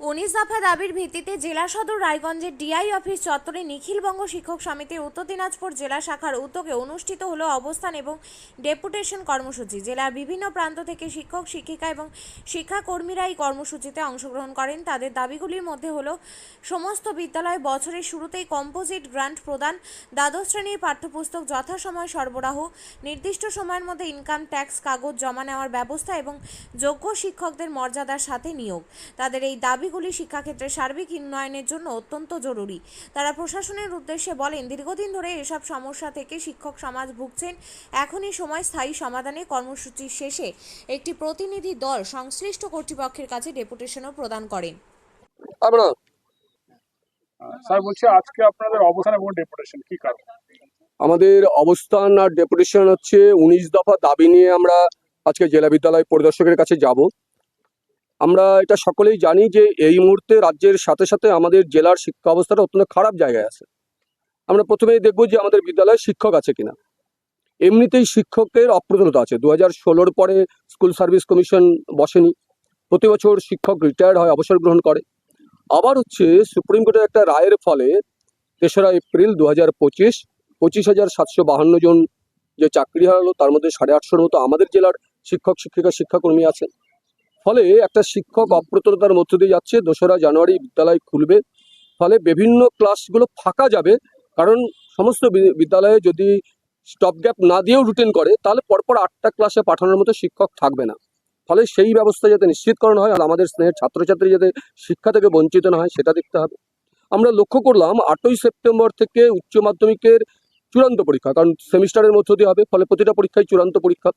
উনিশ দফা দাবির ভিত্তিতে জেলা সদর রায়গঞ্জের ডিআই অফিস চত্বরে নিখিলবঙ্গ শিক্ষক সমিতির উত্তর দিনাজপুর জেলা শাখার উদ্যোগে অনুষ্ঠিত হলো অবস্থান এবং ডেপুটেশন কর্মসূচি। জেলার বিভিন্ন প্রান্ত থেকে শিক্ষক, শিক্ষিকা এবং শিক্ষাকর্মীরা এই কর্মসূচিতে অংশগ্রহণ করেন। তাদের দাবিগুলির মধ্যে হলো সমস্ত বিদ্যালয় বছরের শুরুতেই কম্পোজিট গ্রান্ট প্রদান, দ্বাদশ শ্রেণির পাঠ্যপুস্তক যথাসময় সরবরাহ, নির্দিষ্ট সময়ের মধ্যে ইনকাম ট্যাক্স, কাগজ জমা নেওয়ার ব্যবস্থা এবং যোগ্য শিক্ষকদের মর্যাদার সাথে নিয়োগ। তাদের এই দাবিগুলি শিক্ষাক্ষেত্রে সার্বিক উন্নয়নের জন্য অত্যন্ত জরুরি। তারা প্রশাসনের উদ্দেশ্যে বলেন দীর্ঘদিন ধরে এসব সমস্যা থেকে শিক্ষক সমাজ ভুগছেন। এখনই সময় স্থায়ী সমাধানে কর্মসূচির শেষে একটি প্রতিনিধি দল সংশ্লিষ্ট কর্তৃপক্ষের কাছে ডেপুটেশনও প্রদান করেন। স্যার বলছি আজকে আপনাদের অবস্থান এবং ডেপুটেশন কি কারণ? আমাদের অবস্থান আর ডেপুটেশন হচ্ছে উনিশ দফা দাবি নিয়ে আমরা আজকে জেলা বিদ্যালয় পরিদর্শকের কাছে যাব। আমরা এটা সকলেই জানি যে এই মুহূর্তে রাজ্যের সাথে সাথে আমাদের জেলার শিক্ষা অবস্থাটা অত্যন্ত খারাপ জায়গায় আছে। আমরা প্রথমেই দেখব যে আমাদের বিদ্যালয়ে শিক্ষক আছে কিনা। এমনিতেই শিক্ষকের অপ্রতুলতা আছে। দু হাজার ষোলোর পরে স্কুল সার্ভিস কমিশন বসেনি। প্রতি বছর শিক্ষক রিটায়ার্ড হয়, অবসর গ্রহণ করে। আবার হচ্ছে সুপ্রিম কোর্টের একটা রায়ের ফলে তেসরা এপ্রিল দু হাজার পঁচিশ পঁচিশ হাজার সাতশো বাহান্ন জন যে চাকরি হারালো, তার মধ্যে সাড়ে আটশোর মতো আমাদের জেলার শিক্ষক, শিক্ষিকা, শিক্ষাকর্মী আছেন। ফলে একটা শিক্ষক অপ্রতুলতার মধ্য দিয়ে যাচ্ছে, দোসরা জানুয়ারি বিদ্যালয় খুলবে। ফলে বিভিন্ন ক্লাসগুলো ফাঁকা যাবে, কারণ সমস্ত বিদ্যালয়ে যদি স্টপ গ্যাপ না দিয়েও রুটিন করে, তাহলে পরপর আটটা ক্লাসে পাঠানোর মতো শিক্ষক থাকবে না। ফলে সেই ব্যবস্থা যাতে নিশ্চিতকরণ হয় আর আমাদের স্নেহের ছাত্রছাত্রী যাতে শিক্ষা থেকে বঞ্চিত না হয়, সেটা দেখতে হবে। আমরা লক্ষ্য করলাম, আটই সেপ্টেম্বর থেকে উচ্চ মাধ্যমিকের চূড়ান্ত পরীক্ষা, কারণ সেমিস্টারের মধ্য দিয়ে হবে, ফলে প্রতিটা পরীক্ষায় চূড়ান্ত পরীক্ষা।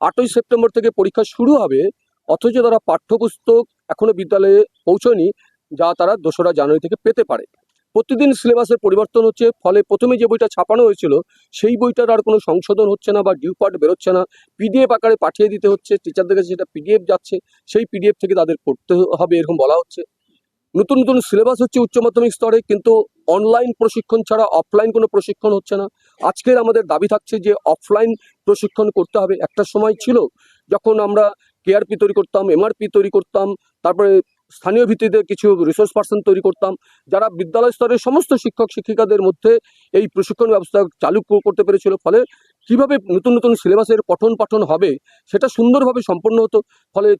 আটই সেপ্টেম্বর থেকে পরীক্ষা শুরু হবে অথচ তারা পাঠ্যপুস্তক এখনও বিদ্যালয়ে পৌঁছয়নি, যা তারা দোসরা জানুয়ারি থেকে পেতে পারে। প্রতিদিন সিলেবাসের পরিবর্তন হচ্ছে, ফলে প্রথমে যে বইটা ছাপানো হয়েছিল, সেই বইটার আর কোনো সংশোধন হচ্ছে না বা ডিউ পার্ট বেরোচ্ছে না। পিডিএফ আকারে পাঠিয়ে দিতে হচ্ছে, টিচারদের কাছে সেটা পিডিএফ যাচ্ছে, সেই পিডিএফ থেকে তাদের পড়তে হবে এরকম বলা হচ্ছে। নতুন নতুন সিলেবাস হচ্ছে উচ্চ মাধ্যমিক স্তরে, কিন্তু অনলাইন প্রশিক্ষণ ছাড়া অফলাইন কোনো প্রশিক্ষণ হচ্ছে না। আজকের আমাদের দাবি থাকছে যে অফলাইন প্রশিক্ষণ করতে হবে। একটা সময় ছিল যখন আমরা কেআরপি তৈরি করতাম এমআরপি তৈরি করতাম, তারপরে স্থানীয় ভিত্তিতে কিছু রিসোর্স পার্সন তৈরি করতাম, যারা বিদ্যালয় স্তরের সমস্ত শিক্ষক, শিক্ষিকাদের মধ্যে এই প্রশিক্ষণ ব্যবস্থা চালু করতে পেরেছিল। ফলে কীভাবে নতুন নতুন সিলেবাসের পঠন পাঠন হবে, সেটা সুন্দরভাবে সম্পন্ন হতো। ফলে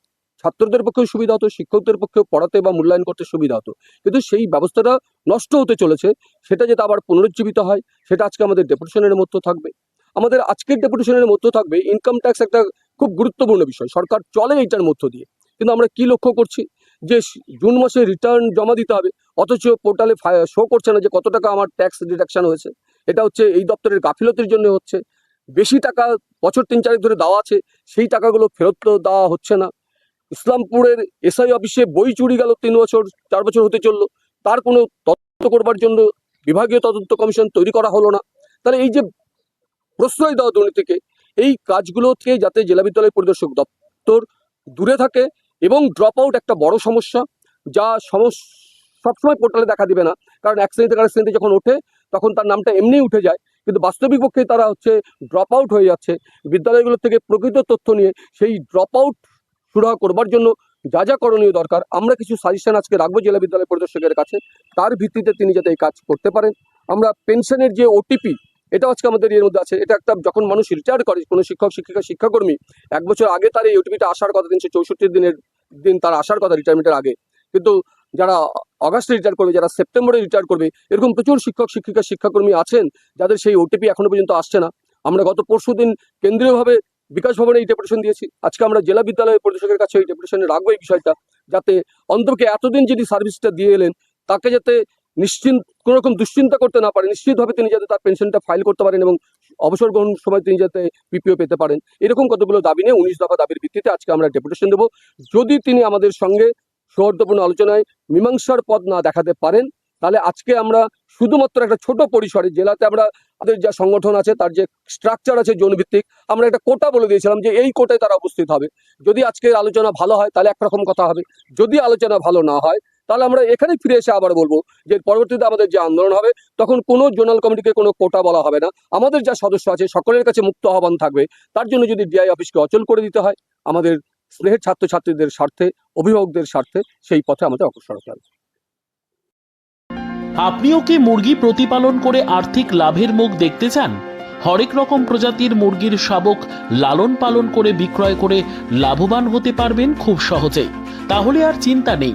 ছাত্রদের পক্ষেও সুবিধা হতো, শিক্ষকদের পক্ষেও পড়াতে বা মূল্যায়ন করতে সুবিধা হতো। কিন্তু সেই ব্যবস্থাটা নষ্ট হতে চলেছে, সেটা যেটা আবার পুনরুজ্জীবিত হয়, সেটা আজকে আমাদের ডেপুটেশনের মধ্যে থাকবে। আমাদের আজকের ডেপুটেশনের মধ্যে থাকবে ইনকাম ট্যাক্স একটা খুব গুরুত্বপূর্ণ বিষয়। সরকার চলে এইটার মধ্য দিয়ে। কিন্তু আমরা কি লক্ষ্য করছি? যে জুন মাসে রিটার্ন জমা দিতে হবে, অথচ পোর্টালে শো করছে না যে কত টাকা আমার ট্যাক্স ডিডাকশান হয়েছে। এটা হচ্ছে এই দপ্তরের গাফিলতির জন্য হচ্ছে। বেশি টাকা বছর তিন চারেক ধরে দেওয়া আছে, সেই টাকাগুলো ফেরত দেওয়া হচ্ছে না। ইসলামপুরের এসআই অফিসে বই চুরি গেল তিন বছর, চার বছর হতে চলল। তার কোনো তদন্ত করবার জন্য বিভাগীয় তদন্ত কমিশন তৈরি করা হলো না। তাহলে এই যে প্রশ্রয় দেওয়া দুর্নীতিকে এই কাজগুলো থেকে যাতে জেলা বিদ্যালয় পরিদর্শক দপ্তর দূরে থাকে এবং ড্রপ আউট একটা বড় সমস্যা যা সমস, সবসময় পোর্টালে দেখা দিবে না। কারণ এক শ্রেণি থেকে শ্রেণীতে যখন ওঠে, তখন তার নামটা এমনিই উঠে যায়। কিন্তু বাস্তবিক পক্ষে তারা হচ্ছে ড্রপ আউট হয়ে যাচ্ছে। বিদ্যালয়গুলো থেকে প্রকৃত তথ্য নিয়ে সেই ড্রপ আউট সুরাহা করবার জন্য যা যা করণীয় দরকার, আমরা কিছু সাজেশন আজকে রাখব জেলা বিদ্যালয় পরিদর্শকের কাছে। তার ভিত্তিতে তিনি যাতে এই কাজ করতে পারেন। আমরা পেনশনের যে ওটিপি এটা আজকে আমাদের এর মধ্যে আছে। এটা একটা যখন মানুষ রিটায়ার করে, কোনো শিক্ষক, শিক্ষিকা, শিক্ষাকর্মী, এক বছর আগে তার এই ওটিপিটা আসার কথা তিনশো চৌষট্টি দিনের দিন তার আসার কথা রিটায়ারমেন্টের আগে। কিন্তু যারা অগাস্টে রিটায়ার করবে, যারা সেপ্টেম্বরে রিটায়ার করবে, এরকম প্রচুর শিক্ষক, শিক্ষিকা, শিক্ষাকর্মী আছেন, যাদের সেই ওটিপি এখনও পর্যন্ত আসছে না। আমরা গত পরশু দিন কেন্দ্রীয়ভাবে বিকাশ ভবনে এই ডেপুটেশন দিয়েছি। আজকে আমরা জেলা বিদ্যালয় পরিদর্শকের কাছে এই ডেপুটেশনে রাখব এই বিষয়টা, যাতে অন্তকে এতদিন যিনি সার্ভিসটা দিয়ে এলেন, তাকে যাতে নিশ্চিন্ত, কোনো রকম দুশ্চিন্তা করতে না পারেন, নিশ্চিতভাবে তিনি যাতে তার পেনশনটা ফাইল করতে পারেন এবং অবসর গ্রহণ সময় তিনি যাতে পিপিও পেতে পারেন। এরকম কতগুলো দাবি নিয়ে উনিশ দফা দাবির ভিত্তিতে আজকে আমরা ডেপুটেশন দেবো। যদি তিনি আমাদের সঙ্গে সৌহার্দ্যপূর্ণ আলোচনায় মীমাংসার পথ না দেখাতে পারেন, তাহলে আজকে আমরা শুধুমাত্র একটা ছোট পরিসরে, জেলাতে আমরা আমাদের যা সংগঠন আছে, তার যে স্ট্রাকচার আছে জোনভিত্তিক, আমরা একটা কোটা বলে দিয়েছিলাম যে এই কোটায় তারা উপস্থিত হবে। যদি আজকের আলোচনা ভালো হয়, তাহলে একরকম কথা হবে। যদি আলোচনা ভালো না হয় তাহলে আমরা এখানেই ফিরে এসে আবার বলব যে পরবর্তীতে আমাদের যে আন্দোলন হবে, তখন কোনো জোনাল কমিটিকে কোনো কোটা বলা হবে না। আমাদের যা সদস্য আছে, সকলের কাছে মুক্ত আহ্বান থাকবে। তার জন্য যদি ডিআই অফিসকে অচল করে দিতে হয়, আমাদের স্নেহের ছাত্রছাত্রীদের স্বার্থে, অভিভাবকদের স্বার্থে সেই পথে আমাদের অগ্রসর হতে হবে। আপনিও কি মুরগি প্রতিপালন করে আর্থিক লাভের মুখ দেখতে চান? হরেক রকম প্রজাতির মুরগির শাবক লালন পালন করে বিক্রয় করে লাভবান হতে পারবেন খুব সহজেই। তাহলে আর চিন্তা নেই।